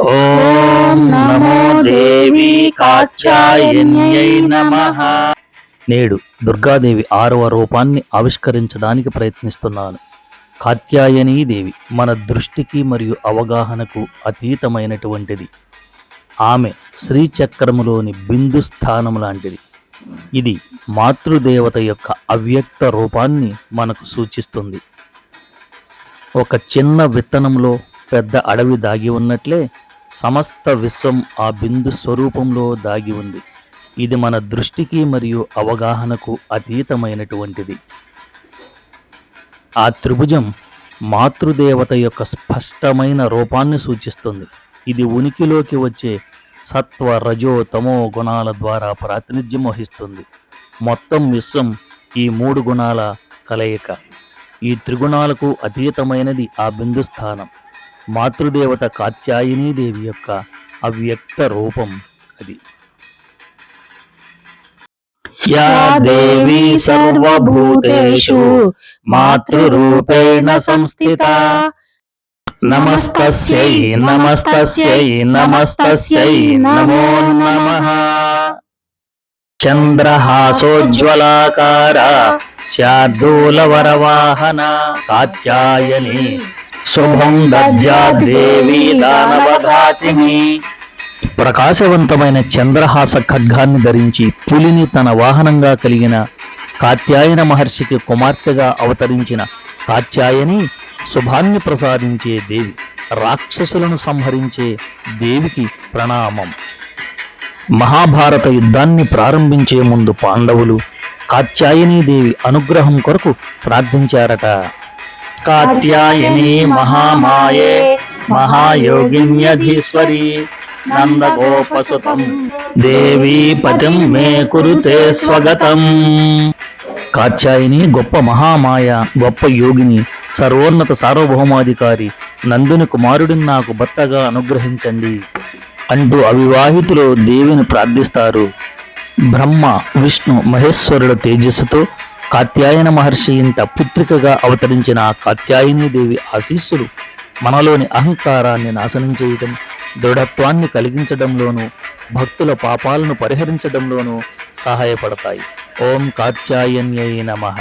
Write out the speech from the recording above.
ఓం నమో దేవి కాత్యాయన్యై నమః. నేడు దుర్గాదేవి ఆరవ రూపాన్ని ఆవిష్కరించడానికి ప్రయత్నిస్తున్నాను. కాత్యాయనీ దేవి మన దృష్టికి మరియు అవగాహనకు అతీతమైనటువంటిది. ఆమె శ్రీచక్రములోని బిందు స్థానం లాంటిది. ఇది మాతృదేవత యొక్క అవ్యక్త రూపాన్ని మనకు సూచిస్తుంది. ఒక చిన్న విత్తనంలో పెద్ద అడవి దాగి ఉన్నట్లే సమస్త విశ్వం ఆ బిందు స్వరూపంలో దాగి ఉంది. ఇది మన దృష్టికి మరియు అవగాహనకు అతీతమైనటువంటిది. ఆ త్రిభుజం మాతృదేవత యొక్క స్పష్టమైన రూపాన్ని సూచిస్తుంది. ఇది ఉనికిలోకి వచ్చే సత్వ రజో తమో గుణాల ద్వారా ప్రాతినిధ్యం వహిస్తుంది. మొత్తం విశ్వం ఈ మూడు గుణాల కలయిక. ఈ త్రిగుణాలకు అతీతమైనది ఆ బిందు స్థానం మాతృదేవత కాత్యాయనీ దేవి యొక్క అవ్యక్త రూపం అది. యా దేవి సర్వభూతేషు మాతృరూపేణ సంస్థిత. నమస్తస్యై నమస్తస్యై నమస్తస్యై నమో నమః. చంద్రహాసోజ్వలాకార శార్దూలవరవాహన కాత్యాయని శుభం దేవి దానవధాతిని ప్రకాశవంతమైన చంద్రహాస ఖడ్గాన్ని ధరించి పులిని తన వాహనంగా కలిగిన కాత్యాయన మహర్షికి కుమార్తెగా అవతరించిన కాత్యాయని శుభాన్ని ప్రసాదించే దేవి రాక్షసులను సంహరించే దేవికి ప్రణామం. మహాభారత యుద్ధాన్ని ప్రారంభించే ముందు పాండవులు కాత్యాయనీ దేవి అనుగ్రహం కొరకు ప్రార్థించారట. కాత్యాయని మహామాయే మహాయోగిన్యధీశ్వరి నందగోపసుతం దేవీ పతిం మే కురుతే స్వగతం కాత్యాయని గొప్ప మహామాయ గొప్ప యోగిని సర్వోన్నత సార్వభౌమాధికారి నందుని కుమారుడిని నాకు భర్తగా అనుగ్రహించండి. అంటూ అవివాహితులు దేవిని ప్రార్థిస్తారు. బ్రహ్మ విష్ణు మహేశ్వరుల తేజస్సుతో కాత్యాయన మహర్షి ఇంట పుత్రికగా అవతరించిన కాత్యాయని దేవి ఆశీస్సులు మనలోని అహంకారాన్ని నాశనం చేయడం దృఢత్వాన్ని కలిగించడంలోనూ భక్తుల పాపాలను పరిహరించడంలోనూ సహాయపడతాయి. ఓం కాత్యాయన్యై నమః.